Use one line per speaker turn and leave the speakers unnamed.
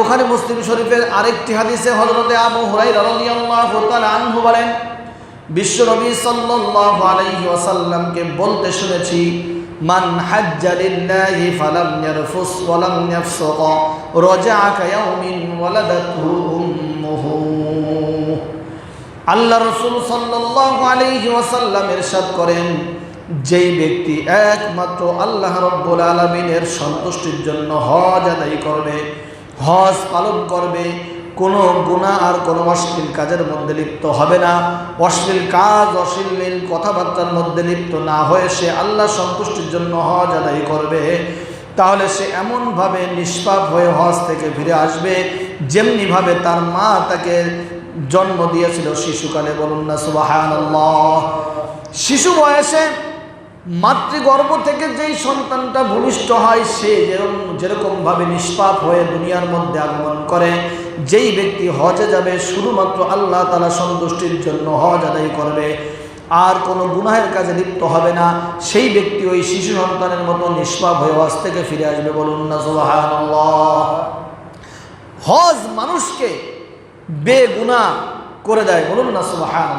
বুখারী মুসলিম শরীফের আরেকটি হাদিসে হযরতে আবু তাআলা আনহু বলেন বিশ্বনবী সাল্লাল্লাহু আলাইহি ওয়াসাল্লামকে বলতে শুনেছি, মান হাজ্জা লিল্লাহি ফালাম ইয়ারফুস ইয়াফসুক রাজা'a কায়াউমিন ওয়ালাদাতহু উম্মুহু। আল্লাহ রসুল সাল্লাল্লাহু আলাইহি ওয়াসাল্লাম ইরশাদ করেন, যেই ব্যক্তি একমাত্র আল্লাহ রব্বুল আলমিনের সন্তুষ্টির জন্য হজ আদায় করবে হজ পালন করবে, কোনো গুণা আর কোনো অশ্লীল কাজের মধ্যে লিপ্ত হবে না। অশ্লীল কাজ, অশ্লীল কথাবার্তার মধ্যে লিপ্ত না হয়ে সে আল্লাহ সন্তুষ্টির জন্য হজ আদায় করবে। তাহলে সে এমনভাবে নিষ্পাপ হয়ে হজ থেকে ফিরে আসবে, যেমনিভাবে তার মা তাকে জন্ম দিয়েছিল শিশুকালে। বলুন না সুবাহান শিশু বয়সে মাতৃগর্ভ থেকে যেই সন্তানটা ভূমিষ্ঠ হয়, সে যেরকম যেরকমভাবে নিষ্পাপ হয়ে দুনিয়ার মধ্যে আগমন করে, যেই ব্যক্তি হজে যাবে, শুধুমাত্র আল্লাহ তালা সন্তুষ্টির জন্য হজ আদায় করবে। আর কোনো গুনাহের কাজে লিপ্ত হবে না। সেই ব্যক্তি ওই শিশু সন্তানের মতো নিষ্পাপ হয়ে হজ থেকে ফিরে আসবে বলুন না সুবাহান হজ মানুষকে বেগুনা করে দেয়, বলুন না সুবাহান